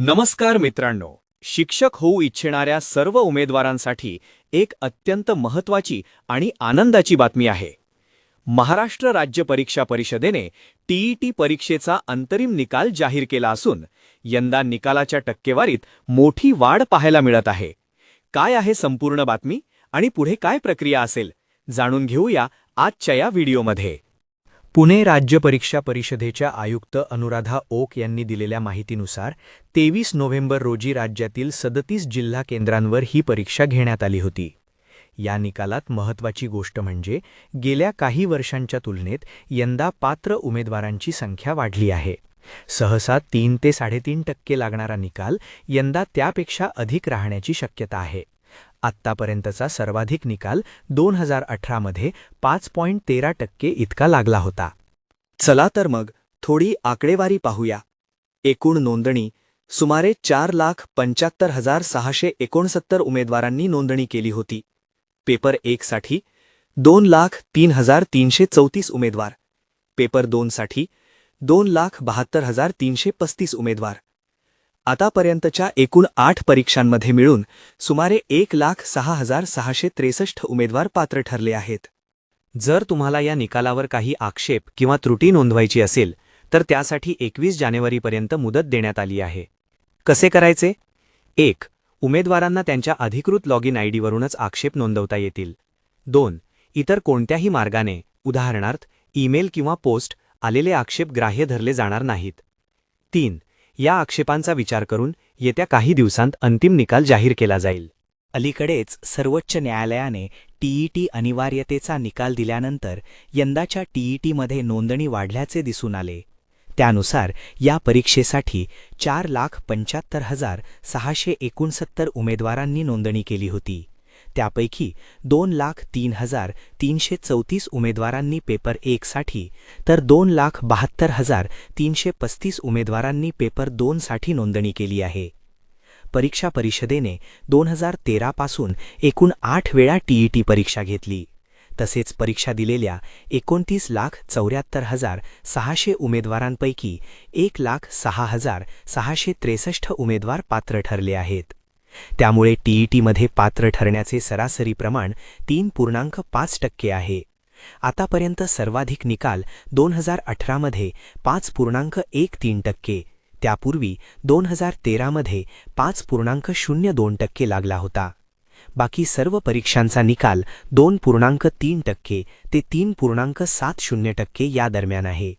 नमस्कार मित्रांनो. शिक्षक होऊ इच्छिणाऱ्या सर्व उमेदवारांसाठी एक अत्यंत महत्त्वाची आणि आनंदाची बातमी आहे. महाराष्ट्र राज्य परीक्षा परिषदेने टीईटी परीक्षेचा अंतरिम निकाल जाहीर केला असून यंदा निकालाच्या टक्केवारीत मोठी वाढ पाहायला मिळत आहे. काय आहे संपूर्ण बातमी आणि पुढे काय प्रक्रिया असेल जाणून घेऊया आजच्या या व्हिडिओमध्ये. पुणे राज्य परीक्षा परिषदेच्या आयुक्त अनुराधा ओक यांनी दिलेल्या माहितीनुसार तेवीस नोव्हेंबर रोजी राज्यातील सदतीस जिल्हा केंद्रांवर ही परीक्षा घेण्यात आली होती. या निकालात महत्त्वाची गोष्ट म्हणजे गेल्या काही वर्षांच्या तुलनेत यंदा पात्र उमेदवारांची संख्या वाढली आहे. सहसा तीन ते साडेतीन टक्के लागणारा निकाल यंदा त्यापेक्षा अधिक राहण्याची शक्यता आहे. आत्तापर्यंतचा सर्वाधिक निकाल दोन हजार अठरामध्ये पाच पॉईंट तेरा टक्के इतका लागला होता. चला तर मग थोडी आकडेवारी पाहूया. एकूण नोंदणी सुमारे चार लाख पंच्याहत्तर हजार सहाशे एकोणसत्तर उमेदवारांनी नोंदणी केली होती. पेपर एकसाठी दोन लाख तीन हजार तीनशे चौतीस उमेदवार. पेपर दोनसाठी दोन लाख बहात्तर हजार तीनशे पस्तीस उमेदवार. आतापर्यंतच्या एकूण आठ परीक्षांमध्ये मिळून सुमारे एक लाख सहा हजार सहाशे त्रेसष्ट उमेदवार पात्र ठरले आहेत. जर तुम्हाला या निकालावर काही आक्षेप किंवा त्रुटी नोंदवायची असेल तर त्यासाठी एकवीस जानेवारीपर्यंत मुदत देण्यात आली आहे. कसे करायचे? एक उमेदवारांना त्यांच्या अधिकृत लॉग इन आय डीवरूनच आक्षेप नोंदवता येतील. दोन इतर कोणत्याही मार्गाने उदाहरणार्थ ईमेल किंवा पोस्ट आलेले आक्षेप ग्राह्य धरले जाणार नाहीत. तीन या आक्षेपांचा विचार करून येत्या काही दिवसांत अंतिम निकाल जाहीर केला जाईल. अलीकडेच सर्वोच्च न्यायालयाने टीईटी अनिवार्यतेचा निकाल दिल्यानंतर यंदाच्या टीईटीमध्ये नोंदणी वाढल्याचे दिसून आले. त्यानुसार या परीक्षेसाठी चार लाख पंच्याहत्तर हजार सहाशे एकोणसत्तर उमेदवारांनी नोंदणी केली होती. त्यापैकी दोन लाख तीन हजार तीनशे चौतीस उमेदवारांनी पेपर एकसाठी तर दोन लाख बहात्तर हजार तीनशे पस्तीस उमेदवारांनी पेपर दोनसाठी नोंदणी केली आहे. परीक्षा परिषदेने दोन हजार तेरापासून एकूण आठ वेळा टीईटी परीक्षा घेतली. तसेच परीक्षा दिलेल्या एकोणतीस लाख चौऱ्याहत्तर हजार सहाशे उमेदवारांपैकी एक लाख सहा हजार सहाशे त्रेसष्ट उमेदवार पात्र ठरले आहेत. त्यामुळे टीईटीमध्ये पात्र ठरण्याचे सरासरी प्रमाण तीन पूर्णांक पाच टक्के आहे. आतापर्यंत सर्वाधिक निकाल दोन हजार अठरामध्ये पाच पूर्णांक एक तीन टक्के त्यापूर्वी दोन हजार तेरामध्ये पाच पूर्णांक शून्य दोन टक्के लागला होता. बाकी सर्व परीक्षांचा निकाल दोन पूर्णांक तीन टक्के ते तीन पूर्णांक सात शून्य टक्के या दरम्यान आहे.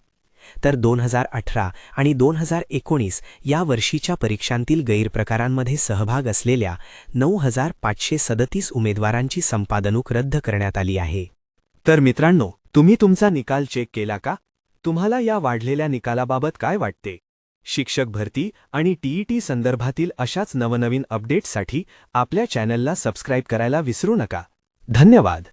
तर दोन हजार अठरा आणि दोन हजार एकोणीस या वर्षीच्या परीक्षांतील गैरप्रकारांमध्ये सहभाग असलेल्या नऊ हजार पाचशे सदतीस उमेदवारांची संपादनूक रद्द करण्यात आली आहे. तर मित्रांनो तुम्ही तुमचा निकाल चेक केला का? तुम्हाला या वाढलेल्या निकालाबाबत काय वाटते? शिक्षक भरती आणि टीईटी संदर्भातील अशाच नवनवीन अपडेट्ससाठी आपल्या चॅनलला सबस्क्राईब करायला विसरू नका. धन्यवाद!